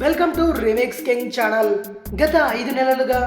Welcome to remix king channel. గత ఐదు నెలలుగా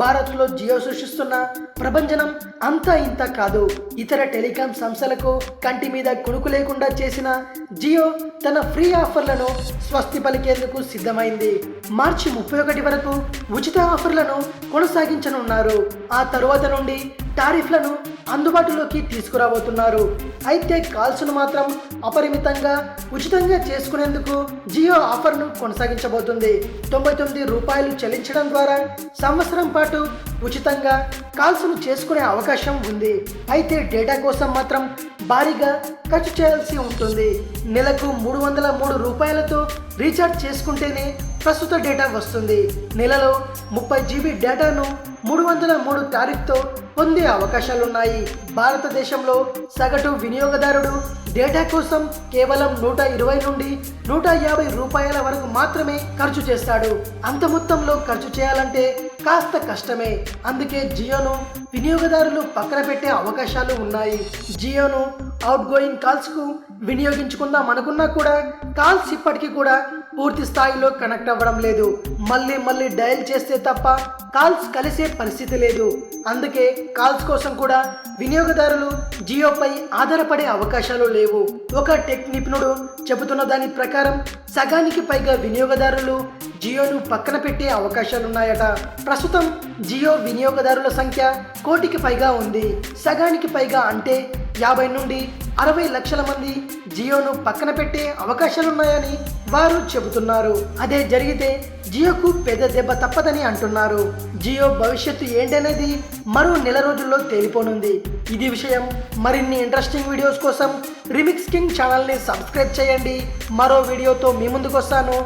భారత్లో జియో సృష్టిస్తున్న ప్రభంజనం అంతా ఇంత కాదు. ఇతర టెలికాం సంస్థలకు కంటి మీద కొనుకు లేకుండా చేసిన జియో తన ఫ్రీ ఆఫర్లను స్వస్తి పలికేందుకు సిద్ధమైంది. మార్చి ముప్పై ఒకటి వరకు ఉచిత ఆఫర్లను కొనసాగించనున్నారు. ఆ తరువాత నుండి టారిఫ్లను అందుబాటులోకి తీసుకురాబోతున్నారు. అయితే కాల్స్ను మాత్రం అపరిమితంగా ఉచితంగా చేసుకునేందుకు జియో ఆఫర్ను కొనసాగించబోతుంది. తొంభై తొమ్మిది రూపాయలు చెల్లించడం ద్వారా సంవత్సరం పాటు ఉచితంగా కాల్స్ను చేసుకునే అవకాశం ఉంది. అయితే డేటా కోసం మాత్రం భారీగా ఖర్చు చేయాల్సి ఉంటుంది. నెలకు మూడు వందల మూడు రూపాయలతో రీఛార్జ్ చేసుకుంటేనే ప్రస్తుత డేటా వస్తుంది. నెలలో ముప్పై జీబీ డేటాను మూడు వందల మూడు టారిఫ్తో పొందే అవకాశాలున్నాయి. భారతదేశంలో సగటు వినియోగదారుడు డేటా కోసం కేవలం నూట ఇరవై నుండి నూట యాభై రూపాయల వరకు మాత్రమే ఖర్చు చేస్తాడు. అంత మొత్తంలో ఖర్చు చేయాలంటే కాస్త కష్టమే. అందుకే జియోను వినియోగదారులు పక్కన పెట్టే అవకాశాలు ఉన్నాయి. జియోను అవుట్ గోయింగ్ కాల్స్కు వినియోగించుకుందాం అనుకున్నా కూడా కాల్స్ ఇప్పటికీ కూడా పూర్తి స్థాయిలో కనెక్ట్ అవ్వడం లేదు. మళ్ళీ మళ్ళీ డయల్ చేస్తే తప్ప కాల్స్ కలిసే పరిస్థితి లేదు. అందుకే కాల్స్ కోసం కూడా వినియోగదారులు జియోపై ఆధారపడే అవకాశాలు లేవు. ఒక టెక్ నిపుణుడు చెబుతున్న దాని ప్రకారం సగానికి పైగా వినియోగదారులు జియోను పక్కన పెట్టే అవకాశాలున్నాయట. ప్రస్తుతం జియో వినియోగదారుల సంఖ్య కోటికి పైగా ఉంది. సగానికి పైగా అంటే యాభై నుండి అరవై లక్షల మంది జియోను పక్కన పెట్టే అవకాశాలున్నాయని వారు చెబుతున్నారు. అదే జరిగితే జియోకు పెద్ద దెబ్బ తప్పదని అంటున్నారు. జియో భవిష్యత్తు ఏంటనేది మరో నెల రోజుల్లో తేలిపోనుంది. ఇది విషయం మరిన్ని ఇంట్రెస్టింగ్ వీడియోస్ కోసం రిమిక్స్ కింగ్ ఛానల్ని సబ్స్క్రైబ్ చేయండి. మరో వీడియోతో మీ ముందుకు వస్తాను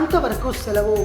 అంతవరకు సెలవు.